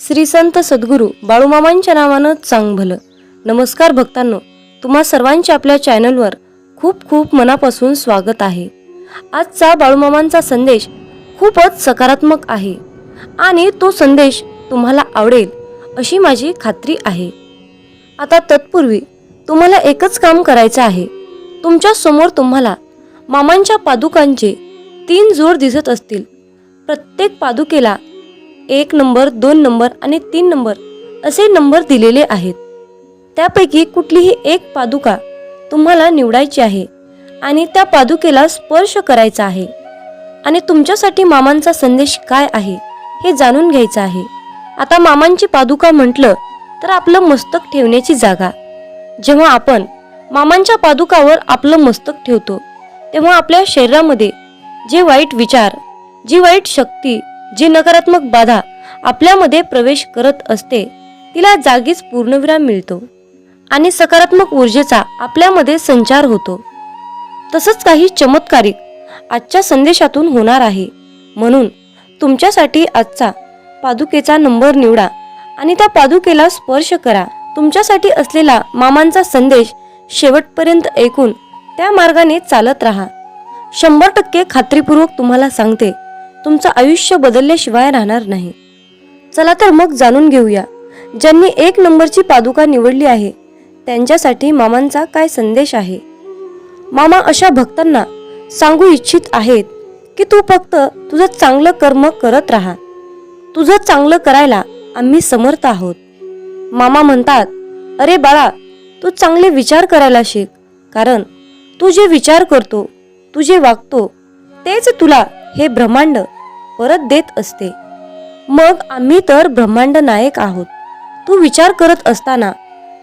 श्री संत सद्गुरू बाळूमामांच्या नावानं चांग भलं नमस्कार भक्तांनो तुम्हा सर्वांचे आपल्या चॅनलवर खूप खूप मनापासून स्वागत आहे. आजचा बाळूमामांचा संदेश खूपच सकारात्मक आहे आणि तो संदेश तुम्हाला आवडेल अशी माझी खात्री आहे. आता तत्पूर्वी तुम्हाला एकच काम करायचं आहे. तुमच्यासमोर तुम्हाला मामांच्या पादुकांचे तीन जोड दिसत असतील. प्रत्येक पादुकेला एक नंबर दोन नंबर आणि तीन नंबर असे नंबर दिलेले आहेत. त्यापैकी कुठलीही एक पादुका तुम्हाला निवडायची आहे आणि त्या पादुकेला स्पर्श करायचा आहे. आणि तुमच्यासाठी मामांचा संदेश काय आहे हे जाणून घ्यायचं आहे. आता मामांची पादुका म्हटलं तर आपलं मस्तक ठेवण्याची जागा. जेव्हा आपण मामांच्या पादुकावर आपलं मस्तक ठेवतो तेव्हा आपल्या शरीरामध्ये जे वाईट विचार जी वाईट शक्ती जी नकारात्मक बाधा आपल्यामध्ये प्रवेश करत असते तिला जागीच पूर्णविराम मिळतो आणि सकारात्मक ऊर्जेचा आपल्यामध्ये संचार होतो. तसंच काही चमत्कारिक आजच्या संदेशातून होणार आहे. म्हणून तुमच्यासाठी आजचा पादुकेचा नंबर निवडा आणि त्या पादुकेला स्पर्श करा. तुमच्यासाठी असलेला मामांचा संदेश शेवटपर्यंत ऐकून त्या मार्गाने चालत राहा. शंभर टक्के खात्रीपूर्वक तुम्हाला सांगते तुमचं आयुष्य बदलल्याशिवाय राहणार नाही. चला तर मग जाणून घेऊया ज्यांनी एक नंबरची पादुका निवडली आहे त्यांच्यासाठी मामांचा काय संदेश आहे? मामा अशा भक्तांना सांगू इच्छित आहेत की तू फक्त तुझं चांगलं कर्म करत राहा. तुझं चांगलं करायला आम्ही समर्थ आहोत. मामा म्हणतात अरे बाळा तू चांगले विचार करायला शिक कारण तू जे विचार करतो तू जे वागतो तेच तुला हे ब्रह्मांड परत देत असते. मग आम्ही तर ब्रह्मांड नायक आहोत. तू विचार करत असताना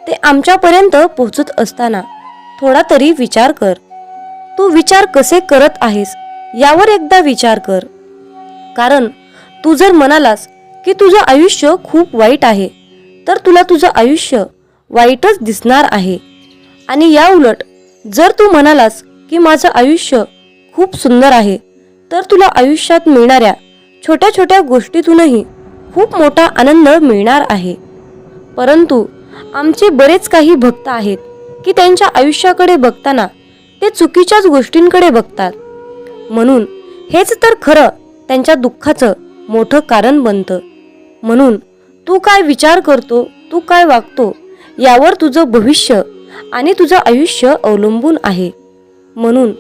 ते आमच्यापर्यंत पोहोचत असताना थोडा तरी विचार कर. तू विचार कसे करत आहेस यावर एकदा विचार कर. कारण तू जर म्हणालास की तुझं आयुष्य खूप वाईट आहे तर तुला तुझं आयुष्य वाईटच दिसणार आहे. आणि याउलट जर तू म्हणालास की माझं आयुष्य खूप सुंदर आहे तर तुला आयुष्यात मिळणाऱ्या छोट्या छोट्या गोष्टीतूनही खूप मोठा आनंद मिळणार आहे. परंतु आमचे बरेच काही भक्त आहेत की त्यांच्या आयुष्याकडे बघताना ते चुकीच्याच गोष्टींकडे बघतात. म्हणून हेच तर खरं त्यांच्या दुःखाचं मोठं कारण बनतं. म्हणून तू काय विचार करतो तू काय वागतो यावर तुझं भविष्य आणि तुझं आयुष्य अवलंबून आहे. म्हणून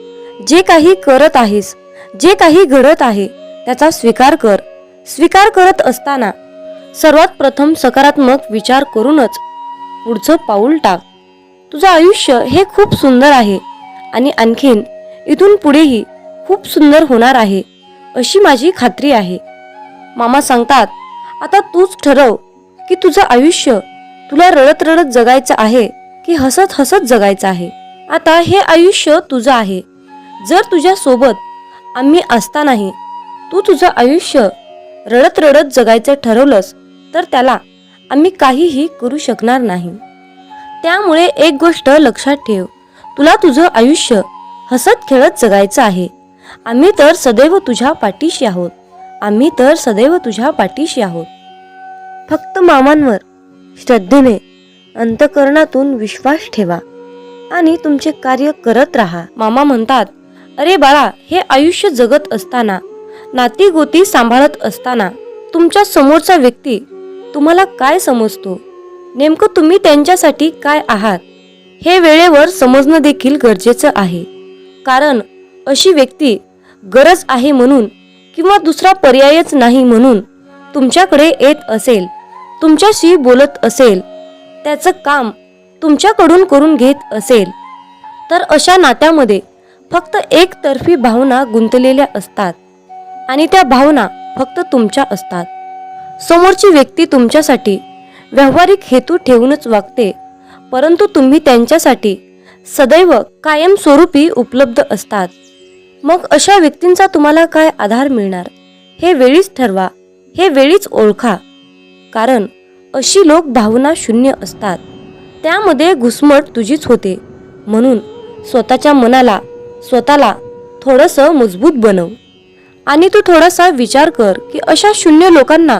जे काही करत आहेस जे काही घडत आहे त्याचा स्वीकार कर. स्वीकार करत असताना सर्वात प्रथम सकारात्मक विचार करूनच पुढचं पाऊल टाक. तुझं आयुष्य हे खूप सुंदर आहे आणि आणखीन इथून पुढेही खूप सुंदर होणार आहे अशी माझी खात्री आहे. मामा सांगतात आता तूच ठरव की तुझं आयुष्य तुला रडत रडत जगायचं आहे की हसत हसत जगायचं आहे. आता हे आयुष्य तुझं आहे. जर तुझ्या सोबत आम्ही असतानाही तू तुझं आयुष्य रडत रडत जगायचं ठरवलंस तर त्याला आम्ही काहीही करू शकणार नाही. त्यामुळे एक गोष्ट लक्षात ठेव. तुला तुझं आयुष्य हसत खेळत जगायचं आहे. आम्ही तर सदैव तुझ्या पाठीशी आहोत. आम्ही तर सदैव तुझ्या पाठीशी आहोत. फक्त मामांवर श्रद्धेने अंतकरणातून विश्वास ठेवा आणि तुमचे कार्य करत राहा. मामा म्हणतात अरे बाळा हे आयुष्य जगत असताना नाती गोती सांभाळत असताना तुमच्या समोरचा व्यक्ती तुम्हाला काय समजतो? नेमकं तुम्ही त्यांच्यासाठी काय आहात? हे वेळेवर समजणं देखील गरजेचं आहे. कारण अशी व्यक्ती गरज आहे म्हणून किंवा दुसरा पर्यायच नाही म्हणून तुमच्याकडे येत असेल तुमच्याशी बोलत असेल त्याचं काम तुमच्याकडून करून घेत असेल तर अशा नात्यामध्ये फक्त एकतर्फी भावना गुंतलेल्या असतात आणि त्या भावना फक्त तुमच्या असतात. समोरची व्यक्ती तुमच्यासाठी व्यावहारिक हेतू ठेवूनच वागते परंतु तुम्ही त्यांच्यासाठी सदैव कायमस्वरूपी उपलब्ध असतात. मग अशा व्यक्तींचा तुम्हाला काय आधार मिळणार? हे वेळीच ठरवा हे वेळीच ओळखा. कारण अशी लोक भावना शून्य असतात. त्यामध्ये घुसमट तुझीच होते. म्हणून स्वतःच्या मनाला स्वतःला थोडंसं मजबूत बनव. आणि तू थोडासा विचार कर की अशा शून्य लोकांना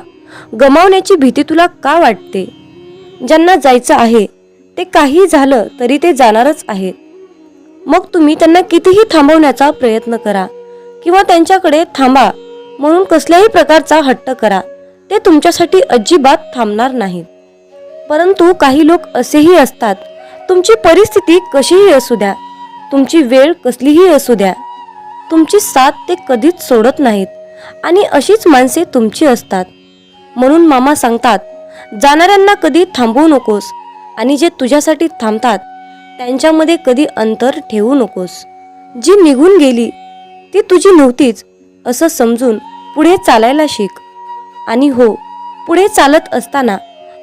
गमावण्याची भीती तुला का वाटते? ज्यांना जायचं आहे ते काही झालं तरी ते जाणारच आहेत. मग तुम्ही त्यांना कितीही थांबवण्याचा प्रयत्न करा किंवा त्यांच्याकडे थांबा म्हणून कसल्याही प्रकारचा हट्ट करा ते तुमच्यासाठी अजिबात थांबणार नाहीत. परंतु काही लोक असेही असतात तुमची परिस्थिती कशीही असू द्या तुमची वेळ कसलीही असू द्या. तुमची साथ ते कधीच सोडत नाहीत आणि अशीच माणसे तुमची असतात. म्हणून मामा सांगतात जाणाऱ्यांना कधी थांबवू नकोस आणि जे तुझ्यासाठी थांबतात त्यांच्यामध्ये कधी अंतर ठेवू नकोस. जी निघून गेली ती तुझी नव्हतीच असं समजून पुढे चालायला शिक. आणि हो पुढे चालत असताना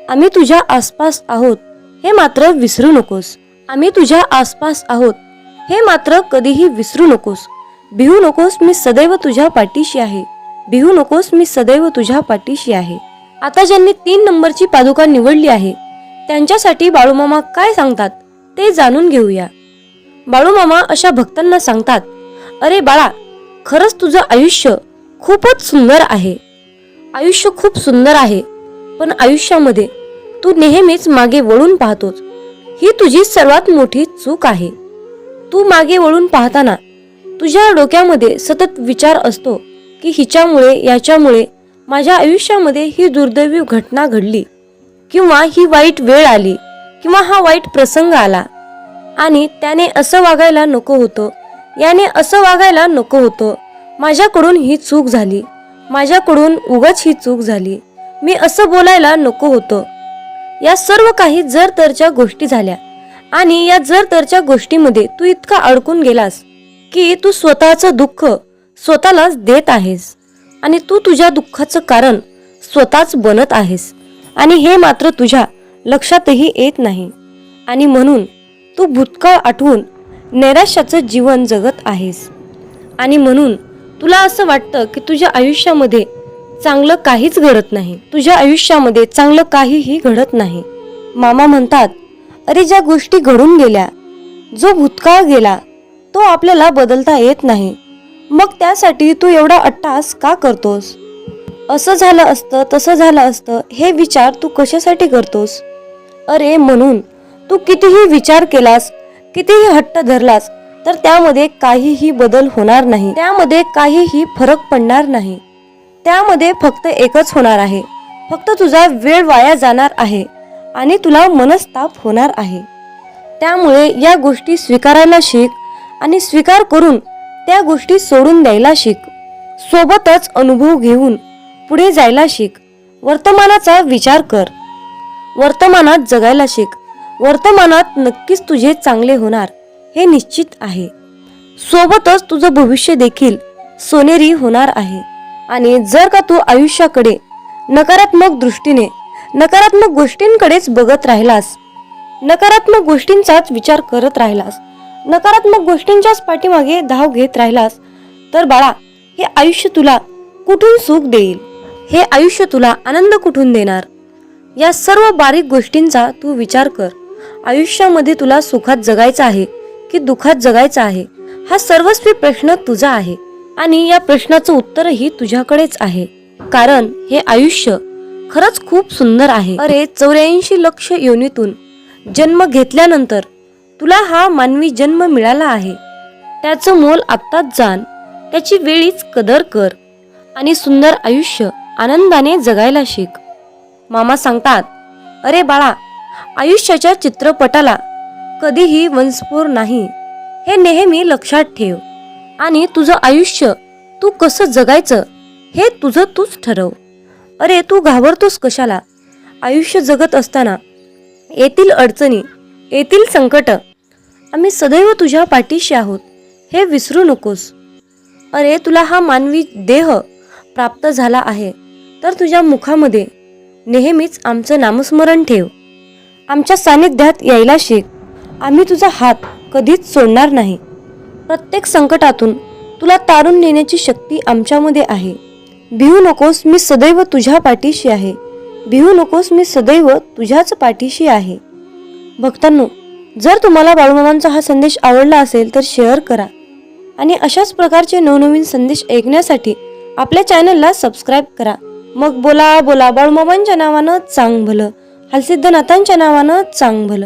आम्ही तुझ्या आसपास आहोत हे मात्र विसरू नकोस. आम्ही तुझ्या आसपास आहोत हे मात्र कधीही विसरू नकोस. भिवू नकोस मी सदैव तुझ्या पाठीशी आहे. भिवू नकोस मी सदैव तुझ्या पाठीशी आहे. आता ज्यांनी तीन नंबरची पादुका निवडली आहे त्यांच्यासाठी बाळूमामा काय सांगतात ते जाणून घेऊया. बाळूमामा अशा भक्तांना सांगतात अरे बाळा खरंच तुझं आयुष्य खूपच सुंदर आहे. आयुष्य खूप सुंदर आहे पण आयुष्यामध्ये तू नेहमीच मागे वळून पाहतोस. ही तुझी सर्वात मोठी चूक आहे. तू मागे वळून पाहताना तुझ्या डोक्यामध्ये सतत विचार असतो की हिच्यामुळे याच्यामुळे माझ्या आयुष्यामध्ये ही दुर्दैवी घटना घडली. किंवा ही वाईट वेळ आली किंवा हा वाईट प्रसंग आला. आणि त्याने असं वागायला नको होतं याने असं वागायला नको होतं. माझ्याकडून ही चूक झाली. माझ्याकडून उगाच ही चूक झाली. मी असं बोलायला नको होतं. या सर्व काही जर तरच्या गोष्टी झाल्या आणि या जर तरच्या गोष्टीमध्ये तू इतका अडकून गेलास की तू स्वतःचं दुःख स्वतःलाच देत आहेस. आणि तू तुझ्या दुःखाचं कारण स्वतःच बनत आहेस. आणि हे मात्र तुझ्या लक्षातही येत नाही. आणि म्हणून तू भूतकाळ आठवून नैराश्याचं जीवन जगत आहेस. आणि म्हणून तुला असं वाटतं की तुझ्या आयुष्यामध्ये चांगलं काहीच घडत नाही. तुझ्या आयुष्यामध्ये चांगलं काहीही घडत नाही. मामा म्हणतात अरे ज्या गोष्टी घडून गेल्या जो भूतकाळ गेला तो आपल्याला बदलता येत नाही. मग त्यासाठी तू एवढा अट्टास का करतोस? असं झालं असतं तसं झालं असतं हे विचार तू कशासाठी करतोस? अरे म्हणून तू कितीही विचार केलास कितीही हट्ट धरलास तर त्यामध्ये काहीही बदल होणार नाही. त्यामध्ये काहीही फरक पडणार नाही. त्यामध्ये फक्त एकच होणार आहे. फक्त तुझा वेळ वाया जाणार आहे. आणि तुला मनस्ताप होणार आहे. त्यामुळे या गोष्टी स्वीकारायला शिक आणि स्वीकार करून त्या गोष्टी सोडून द्यायला शिक. सोबतच अनुभव घेऊन पुढे जायला शिक. वर्तमानाचा विचार कर. वर्तमानात जगायला शिक. वर्तमानात नक्कीच तुझे चांगले होणार हे निश्चित आहे. सोबतच तुझं भविष्य देखील सोनेरी होणार आहे. आणि जर का तू आयुष्याकडे नकारात्मक दृष्टीने नकारात्मक गोष्टींकडेच बघत राहिलास. नकारात्मक गोष्टींचाच विचार करत राहिलास. नकारात्मक गोष्टींच्याच पाठीमागे धाव घेत राहिलास. तर बाळा हे आयुष्य तुला कुठून सुख देईल? हे आयुष्य तुला आनंद कुठून देणार? या सर्व बारीक गोष्टींचा तू विचार कर. आयुष्यामध्ये तुला सुखात जगायचं आहे की दुःखात जगायचं आहे? हा सर्वस्वी प्रश्न तुझा आहे आणि या प्रश्नाचं उत्तरही तुझ्याकडेच आहे. कारण हे आयुष्य खरंच खूप सुंदर आहे. अरे चौऱ्याऐंशी लक्ष योनीतून जन्म घेतल्यानंतर तुला हा मानवी जन्म मिळाला आहे. त्याचं मोल आत्ताच जाण. त्याची वेळीच कदर कर आणि सुंदर आयुष्य आनंदाने जगायला शिक. मामा सांगतात अरे बाळा आयुष्याच्या चित्रपटाला कधीही वंशपूर नाही. हे नेहमी लक्षात ठेव आणि तुझं आयुष्य तू कसं जगायचं हे तुझं तूच ठरव. अरे तू घाबरतोस कशाला? आयुष्य जगत असताना येथील अडचणी येथील संकट. आम्ही सदैव तुझ्या पाठीशी आहोत. हे विसरू नकोस. अरे तुला हा मानवी देह प्राप्त झाला आहे. तर तुझ्या मुखामध्ये नेहमीच आमचं नामस्मरण ठेव. आमच्या सानिध्यात यायला शिक. आम्ही तुझा हात कधीच सोडणार नाही. प्रत्येक संकटातून तुला तारून नेण्याची शक्ती आमच्यामध्ये आहे. भिवू नकोस मी सदैव तुझ्या पाठीशी आहे. भिवू नकोस मी सदैव तुझ्याच पाठीशी आहे. भक्तांनो जर तुम्हाला बाळूमामांचा हा संदेश आवडला असेल तर शेअर करा. आणि अशाच प्रकारचे नवनवीन संदेश ऐकण्यासाठी आपल्या चॅनलला सबस्क्राईब करा. मग बोला बोला बाळूमामांच्या नावानं चांग भलं हलसिद्धनाथांच्या नावानं चांग भलं